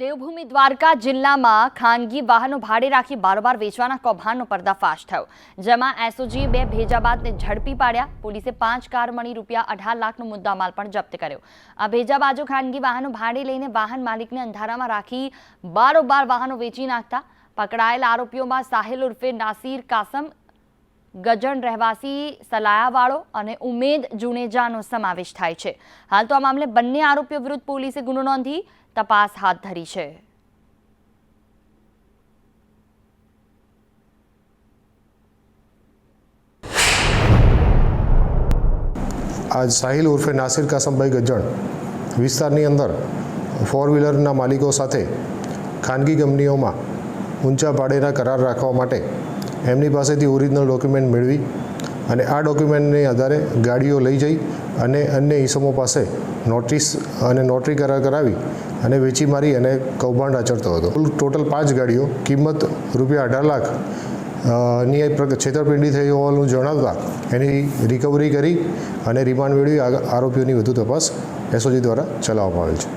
દેવભૂમિ દ્વારકા જિલ્લામાં ખાનગી વાહનો ભાડે રાખી બારોબાર વેચવાના કૌભાંડનો પર્દાફાશ થયો. જેમાં એસઓજી બે ભેજાબાદને ઝડપી પાડ્યા. પોલીસે પાંચ કાર મળી રૂપિયા અઢાર લાખનો મુદ્દામાલ પણ જપ્ત કર્યો. આ ભેજાબાજો ખાનગી વાહનો ભાડે લઈને વાહન માલિકને અંધારામાં રાખી બારોબાર વાહનો વેચી નાખતા પકડાયેલ આરોપીઓમાં સાહિલ ઉર્ફે નાસીર કાસમ ગજણ રહેવાસી સલાયાવાળો અને ઉમેદ જુનેજાનો સમાવેશ થાય છે. હાલ તો આ મામલે બંને આરોપીઓ વિરુદ્ધ પોલીસે ગુનો નોંધી તપાસ હાથ ધરી છે. આજ સાહિલ ઉર્ફે નાસિર કાસમભાઈ ગજણ વિસ્તારની અંદર ફોર વ્હીલરના માલિકો સાથે ખાનગી કંપનીઓમાં ઊંચા ભાડેના કરાર રાખવા માટે એમની પાસેથી ઓરિજિનલ ડોક્યુમેન્ટ મેળવી અને આ ડોક્યુમેન્ટને આધારે ગાડીઓ લઈ જઈ અને અન્ય ઈસમો પાસે નોટિસ અને નોટરી કરાર કરાવી અને વેચી મારી અને કૌભાંડ આચરતો હતો. ટોટલ પાંચ ગાડીઓ, કિંમત રૂપિયા અઢાર લાખની છેતરપિંડી થઈ હોવાનું જણાવતા એની રિકવરી કરી અને રિમાન્ડ મેળવી આરોપીઓની વધુ તપાસ એસઓજી દ્વારા ચલાવવામાં આવેલ છે.